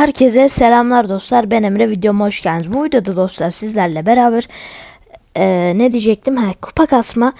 Herkese selamlar dostlar. Ben Emre. Videoma hoş geldiniz. Bu videoda dostlar sizlerle beraber eee, ne diyecektim? Ha, kupa kasma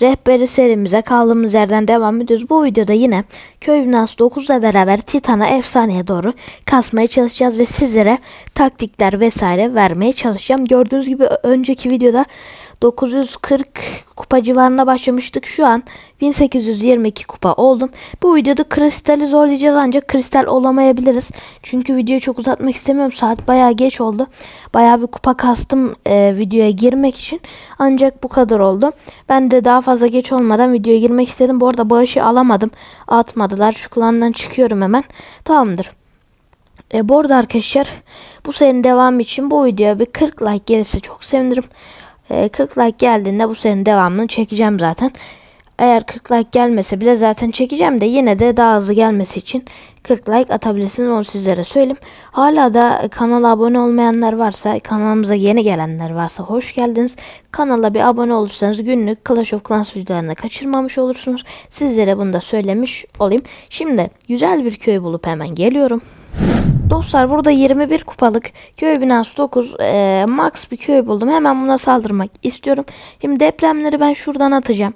rehberi serimize kaldığımız yerden devam ediyoruz. Bu videoda yine köy binası 9'la beraber Titan'a efsaneye doğru kasmaya çalışacağız ve sizlere taktikler vesaire vermeye çalışacağım. Gördüğünüz gibi önceki videoda 940 kupa civarına başlamıştık. Şu an 1822 kupa oldum. Bu videoda kristali zorlayacağız ancak kristal olamayabiliriz. Çünkü videoyu çok uzatmak istemiyorum. Saat bayağı geç oldu. Bayağı bir kupa kastım e, videoya girmek için. Ancak bu kadar oldu. Ben de daha fazla geç olmadan videoya girmek istedim. Bu arada bağışı alamadım. Atmadılar. Şu klandan çıkıyorum hemen. Tamamdır. E, bu arada arkadaşlar bu serinin devamı için bu videoya bir 40 like gelirse çok sevinirim. E, 40 like geldiğinde bu serinin devamını çekeceğim zaten. Eğer 40 like gelmese bile zaten çekeceğim de yine de daha hızlı gelmesi için 40 like atabilirsiniz onu sizlere söyleyeyim. Hala da kanala abone olmayanlar varsa kanalımıza yeni gelenler varsa hoş geldiniz. Kanala bir abone olursanız günlük Clash of Clans videolarını kaçırmamış olursunuz. Sizlere bunu da söylemiş olayım. Şimdi güzel bir köy bulup hemen geliyorum. Dostlar burada 21 kupalık köy binası 9 eee, max bir köy buldum. Hemen buna saldırmak istiyorum. Şimdi depremleri ben şuradan atacağım.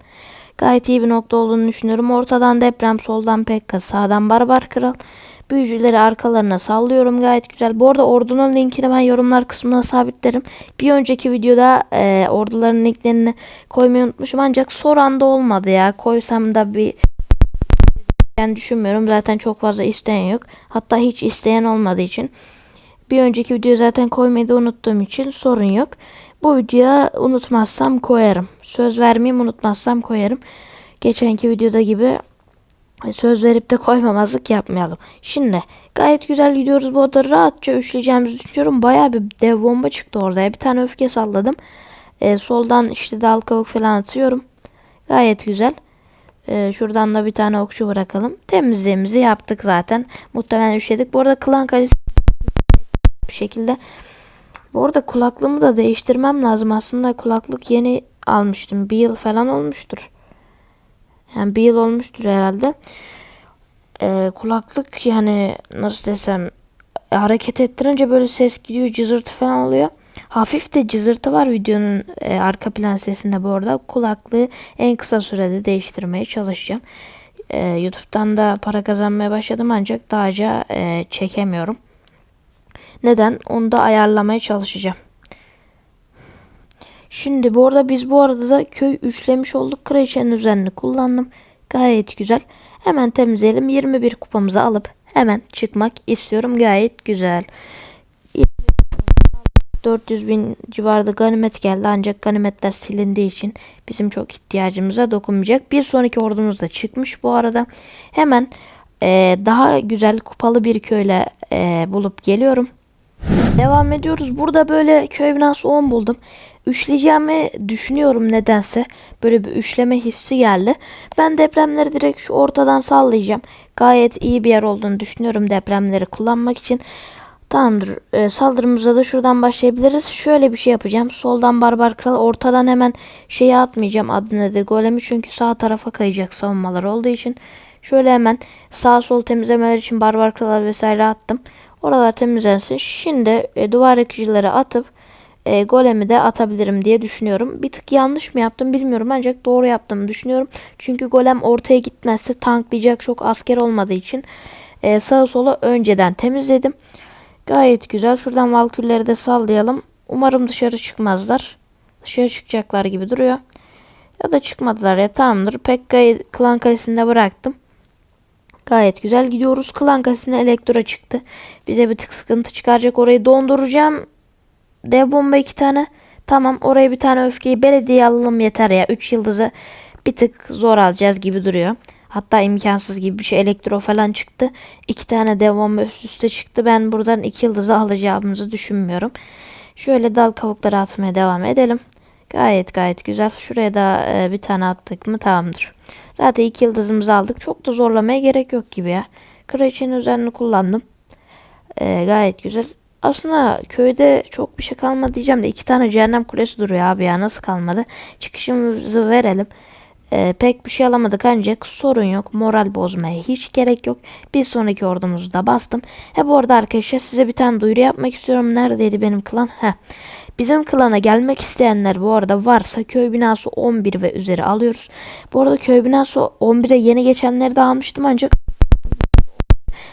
Gayet iyi bir nokta olduğunu düşünüyorum. Ortadan deprem, soldan Pekka, sağdan Barbar Kral. Büyücüleri arkalarına sallıyorum gayet güzel. Bu arada ordunun linkini ben yorumlar kısmına sabitlerim. Bir önceki videoda eee, orduların linklerini koymayı unutmuşum. Ancak son anda olmadı ya. Koysam da bir yani düşünmüyorum. Zaten çok fazla isteyen yok. Hatta hiç isteyen olmadığı için. Bir önceki videoyu zaten koymayı da unuttuğum için sorun yok. Bu videoya unutmazsam koyarım. Söz vermeyeyim unutmazsam koyarım. Geçenki videoda gibi söz verip de koymamazlık yapmayalım. Şimdi gayet güzel gidiyoruz. Bu arada rahatça üçleyeceğimizi düşünüyorum. Baya bir dev bomba çıktı orada. Bir tane öfke salladım. Ee, soldan işte dal kavuk falan atıyorum. Gayet güzel. Ee, şuradan da bir tane okçu bırakalım. Temizliğimizi yaptık zaten. Muhtemelen üşledik. Bu arada klan kalesi bir şekilde. Bu arada kulaklığımı da değiştirmem lazım. Aslında kulaklık yeni almıştım. Bir yıl falan olmuştur. Yani bir yıl olmuştur herhalde. Ee, kulaklık yani nasıl desem hareket ettirince böyle ses gidiyor cızırtı falan oluyor. Hafif de cızırtı var videonun e, arka plan sesinde bu arada. Kulaklığı en kısa sürede değiştirmeye çalışacağım. E, YouTube'dan da para kazanmaya başladım ancak önce e, çekemiyorum. Neden? Onu da ayarlamaya çalışacağım. Şimdi bu arada biz bu arada da köy üçlemiş olduk. Kraliçenin üzerine kullandım. Gayet güzel. Hemen temizleyelim. 21 kupamızı alıp hemen çıkmak istiyorum. Gayet güzel. 400 bin civarında ganimet geldi ancak ganimetler silindiği için bizim çok ihtiyacımıza dokunmayacak. Bir sonraki ordumuz da çıkmış bu arada. Hemen eee, daha güzel kupalı bir köyle eee, bulup geliyorum. Devam ediyoruz. Burada böyle köy binası 10 buldum. Üçleyeceğimi düşünüyorum nedense. Böyle bir üçleme hissi geldi. Ben depremleri direkt şu ortadan sallayacağım. Gayet iyi bir yer olduğunu düşünüyorum depremleri kullanmak için. Tamamdır. Ee, saldırımıza da şuradan başlayabiliriz. Şöyle bir şey yapacağım. Soldan barbar kral ortadan hemen şeyi atmayacağım. Adı nedir? Golemi çünkü sağ tarafa kayacak savunmalar olduğu için. Şöyle hemen sağ sol temizlemeler için barbar kral vesaire attım. Oralar temizlensin. Şimdi e, duvar ekicileri atıp e, golemi de atabilirim diye düşünüyorum. Bir tık yanlış mı yaptım bilmiyorum ancak doğru yaptığımı düşünüyorum. Çünkü golem ortaya gitmezse tanklayacak çok asker olmadığı için e, sağa sola önceden temizledim. Gayet güzel. Şuradan valkülleri de sallayalım. Umarım dışarı çıkmazlar. Dışarı çıkacaklar gibi duruyor. Ya da çıkmadılar ya tamamdır. Pekka'yı klan kalesinde bıraktım. Gayet güzel gidiyoruz. Klan kalesine elektro çıktı. Bize bir tık sıkıntı çıkaracak. Orayı donduracağım. Dev bomba iki tane. Tamam oraya bir tane öfkeyi belediye alalım yeter ya. 3 yıldızı bir tık zor alacağız gibi duruyor. Hatta imkansız gibi bir şey. Elektro falan çıktı. İki tane dev üst üste çıktı. Ben buradan iki yıldızı alacağımızı düşünmüyorum. Şöyle dal kavukları atmaya devam edelim. Gayet gayet güzel. Şuraya da e, bir tane attık mı tamamdır. Zaten iki yıldızımızı aldık. Çok da zorlamaya gerek yok gibi ya. Kraliçenin üzerine kullandım. E, gayet güzel. Aslında köyde çok bir şey kalmadı diyeceğim de iki tane cehennem kulesi duruyor abi ya nasıl kalmadı. Çıkışımızı verelim. Ee, pek bir şey alamadık ancak sorun yok. Moral bozmaya hiç gerek yok. Bir sonraki ordumuzu da bastım. He bu arada arkadaşlar size bir tane duyuru yapmak istiyorum. Neredeydi benim klan? He. Bizim klana gelmek isteyenler bu arada varsa köy binası 11 ve üzeri alıyoruz. Bu arada köy binası 11'e yeni geçenleri de almıştım ancak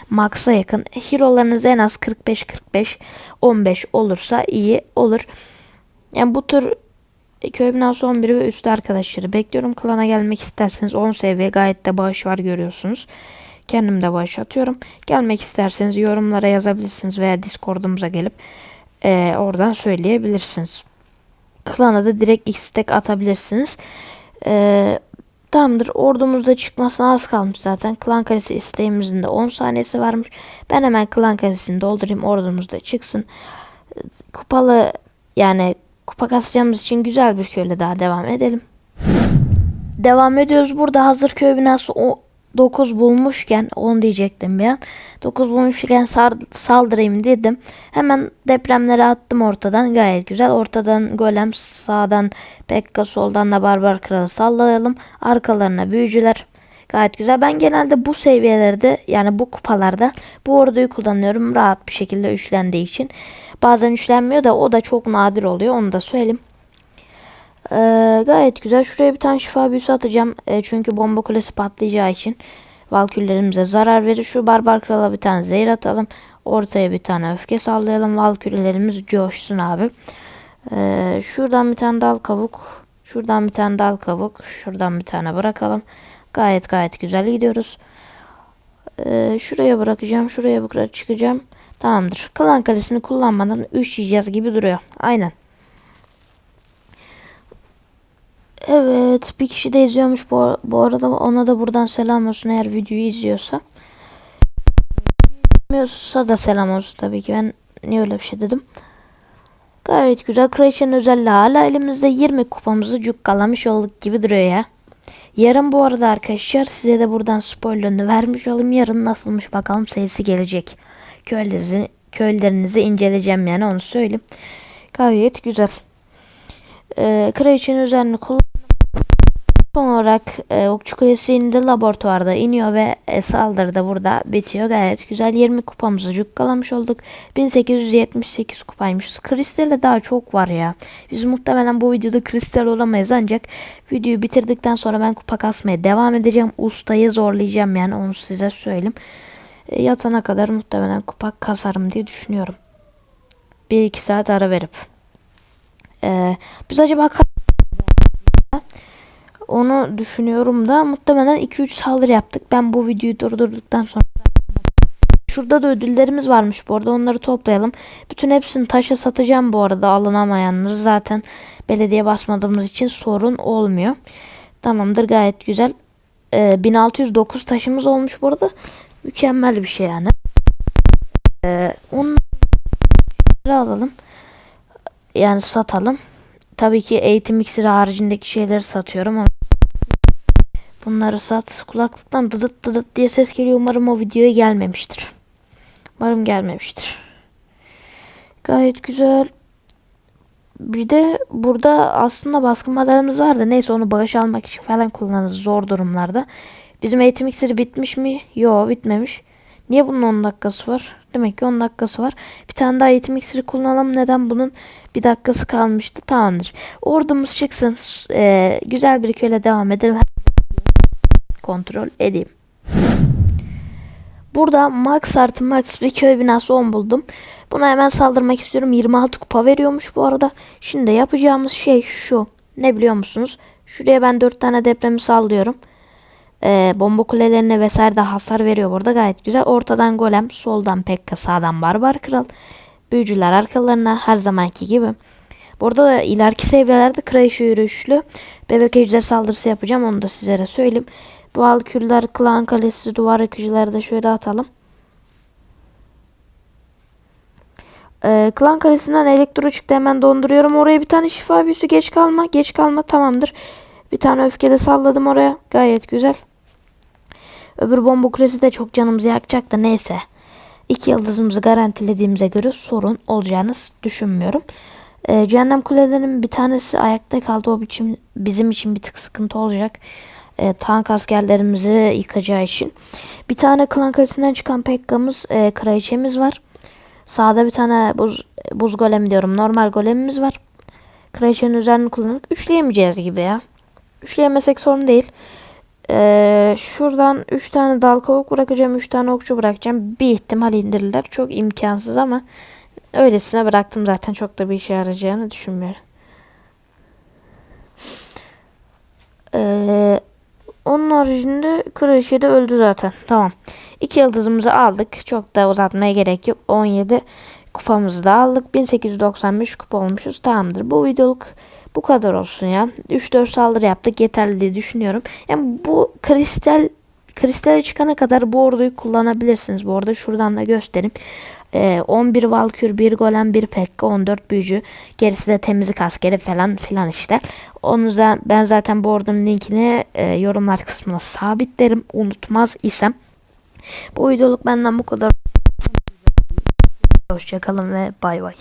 Max'a yakın. Hero'larınız en az 45-45 15 olursa iyi olur. Yani bu tür köy binası 11 ve üstü arkadaşları bekliyorum. Klana gelmek isterseniz 10 seviye gayet de bağış var görüyorsunuz. Kendim de bağış atıyorum. Gelmek isterseniz yorumlara yazabilirsiniz veya Discord'umuza gelip eee, oradan söyleyebilirsiniz. Klana da direkt istek atabilirsiniz. Eee Tamamdır. Ordumuzda çıkmasına az kalmış zaten. Klan kalesi isteğimizin de 10 saniyesi varmış. Ben hemen klan kalesini doldurayım. Ordumuzda çıksın. Kupalı yani kupa kasacağımız için güzel bir köyle daha devam edelim. Devam ediyoruz. Burada hazır köy binası o 9 bulmuşken 10 diyecektim bir an. 9 bulmuşken saldırayım dedim. Hemen depremleri attım ortadan. Gayet güzel. Ortadan golem sağdan Pekka soldan da barbar kralı sallayalım. Arkalarına büyücüler. Gayet güzel. Ben genelde bu seviyelerde yani bu kupalarda bu orduyu kullanıyorum. Rahat bir şekilde üçlendiği için. Bazen üçlenmiyor da o da çok nadir oluyor. Onu da söyleyeyim. Ee, gayet güzel. Şuraya bir tane şifa büyüsü atacağım. Ee, çünkü bomba kulesi patlayacağı için valküllerimize zarar verir. Şu barbar krala bir tane zehir atalım. Ortaya bir tane öfke sallayalım. Valküllerimiz coşsun abi. Ee, şuradan bir tane dal kabuk. Şuradan bir tane dal kabuk. Şuradan bir tane bırakalım. Gayet gayet güzel gidiyoruz. Ee, şuraya bırakacağım. Şuraya bırak çıkacağım. Tamamdır. Klan kalesini kullanmadan 3 yiyeceğiz gibi duruyor. Aynen. Evet bir kişi de izliyormuş bu, bu arada ona da buradan selam olsun eğer videoyu izliyorsa. İzlemiyorsa da selam olsun tabii ki ben niye öyle bir şey dedim. Gayet güzel. Kraliçenin özelliği hala elimizde 20 kupamızı cukkalamış olduk gibi duruyor ya. Yarın bu arada arkadaşlar size de buradan spoilerını vermiş olayım. Yarın nasılmış bakalım sayısı gelecek. Köylerinizi, köylerinizi inceleyeceğim yani onu söyleyeyim. Gayet güzel. Ee, kraliçenin özelliğini kullan olarak e, Okçu Kulesi indi laboratuvarda iniyor ve e, saldırı da burada bitiyor. Gayet güzel 20 kupamızı cukkalamış olduk. 1878 kupaymışız. Kristal'e daha çok var ya. Biz muhtemelen bu videoda kristal olamayız ancak videoyu bitirdikten sonra ben kupa kasmaya devam edeceğim. Ustayı zorlayacağım yani onu size söyleyeyim. E, yatana kadar muhtemelen kupa kasarım diye düşünüyorum. 1-2 saat ara verip. E, biz acaba onu düşünüyorum da muhtemelen 2-3 saldırı yaptık. Ben bu videoyu durdurduktan sonra Şurada da ödüllerimiz varmış bu arada onları toplayalım. Bütün hepsini taşa satacağım bu arada alınamayanları zaten belediye basmadığımız için sorun olmuyor. Tamamdır gayet güzel. Ee, 1609 taşımız olmuş bu arada. Mükemmel bir şey yani. Ee, onları alalım. Yani satalım. Tabii ki eğitim iksiri haricindeki şeyleri satıyorum ama bunları sat. Kulaklıktan dıdıt dıdıt diye ses geliyor. Umarım o videoya gelmemiştir. Umarım gelmemiştir. Gayet güzel. Bir de burada aslında baskın maddemiz vardı. Neyse onu bağış almak için falan kullanırız zor durumlarda. Bizim eğitim iksiri bitmiş mi? Yo bitmemiş. Niye bunun 10 dakikası var? Demek ki 10 dakikası var. Bir tane daha eğitim iksiri kullanalım. Neden bunun bir dakikası kalmıştı? Tamamdır. Ordumuz çıksın. Ee, güzel bir köyle devam edelim. Kontrol edeyim. Burada max artı max bir köy binası 10 buldum. Buna hemen saldırmak istiyorum. 26 kupa veriyormuş bu arada. Şimdi yapacağımız şey şu. Ne biliyor musunuz? Şuraya ben 4 tane depremi sallıyorum. Ee, bomba kulelerine vesaire de hasar veriyor burada gayet güzel. Ortadan golem, soldan Pekka, sağdan barbar kral. Büyücüler arkalarına her zamanki gibi. Burada da ileriki seviyelerde kraliçe yürüyüşlü bebek ejder saldırısı yapacağım. Onu da sizlere söyleyeyim. Bu alküller, klan kalesi, duvar akıcıları da şöyle atalım. Ee, klan kalesinden elektro çıktı hemen donduruyorum. Oraya bir tane şifa büyüsü geç kalma. Geç kalma tamamdır. Bir tane öfke de salladım oraya. Gayet güzel. Öbür bomba kulesi de çok canımızı yakacak da neyse. İki yıldızımızı garantilediğimize göre sorun olacağını düşünmüyorum. Ee, cehennem kulelerinin bir tanesi ayakta kaldı. O biçim bizim için bir tık sıkıntı olacak. Ee, tank askerlerimizi yıkacağı için. Bir tane klan kalesinden çıkan Pekka'mız, e, kraliçemiz var. Sağda bir tane buz, buz golem diyorum. Normal golemimiz var. Kraliçenin üzerini kullanıp üçleyemeyeceğiz gibi ya. Üçleyemesek sorun değil. Ee, şuradan 3 tane dal kavuk bırakacağım. 3 tane okçu bırakacağım. Bir ihtimal indirirler. Çok imkansız ama öylesine bıraktım zaten. Çok da bir işe yarayacağını düşünmüyorum. Ee, onun haricinde kraliçe de öldü zaten. Tamam. İki yıldızımızı aldık. Çok da uzatmaya gerek yok. 17 kupamızı da aldık. 1895 kupa olmuşuz. Tamamdır. Bu videoluk bu kadar olsun ya. 3-4 saldırı yaptık. Yeterli diye düşünüyorum. Yani bu kristal kristale çıkana kadar bu orduyu kullanabilirsiniz. Bu arada şuradan da göstereyim. Ee, 11 Valkür, 1 Golem, 1 Pekka, 14 Büyücü. Gerisi de temizlik askeri falan filan işte. Onu za- ben zaten bu ordunun linkini e, yorumlar kısmına sabitlerim. Unutmaz isem. Bu videoluk benden bu kadar. Hoşçakalın ve bay bay.